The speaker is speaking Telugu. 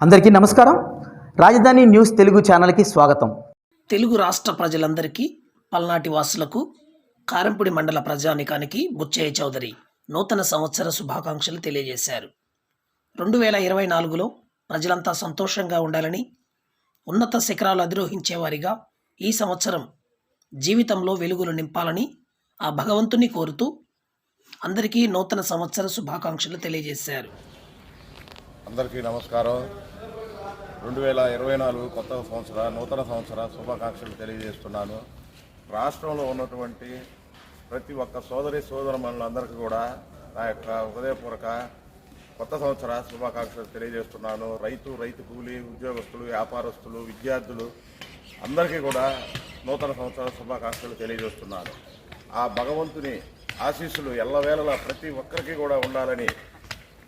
అందరికీ నమస్కారం. రాజధాని న్యూస్ తెలుగు ఛానల్కి స్వాగతం. తెలుగు రాష్ట్ర ప్రజలందరికీ పల్నాటి వాసులకు కారంపూడి మండల ప్రజానికానికి బుచ్చయ్య చౌదరి నూతన సంవత్సర శుభాకాంక్షలు తెలియజేశారు. రెండు వేల ఇరవై నాలుగులో ప్రజలంతా సంతోషంగా ఉండాలని ఉన్నత శిఖరాలు అధిరోహించేవారిగా ఈ సంవత్సరం జీవితంలో వెలుగులు నింపాలని ఆ భగవంతుని కోరుతూ అందరికీ నూతన సంవత్సర శుభాకాంక్షలు తెలియజేశారు. అందరికీ నమస్కారం. రెండు వేల ఇరవై నాలుగు కొత్త సంవత్సర నూతన సంవత్సర శుభాకాంక్షలు తెలియజేస్తున్నాను. రాష్ట్రంలో ఉన్నటువంటి ప్రతి ఒక్క సోదరి సోదరుమణులందరికీ కూడా నా యొక్క హృదయపూర్వక కొత్త సంవత్సర శుభాకాంక్షలు తెలియజేస్తున్నాను. రైతు రైతు కూలి ఉద్యోగస్తులు వ్యాపారస్తులు విద్యార్థులు అందరికీ కూడా నూతన సంవత్సర శుభాకాంక్షలు తెలియజేస్తున్నాను. ఆ భగవంతుని ఆశీస్సులు ఎల్లవేళలా ప్రతి ఒక్కరికి కూడా ఉండాలని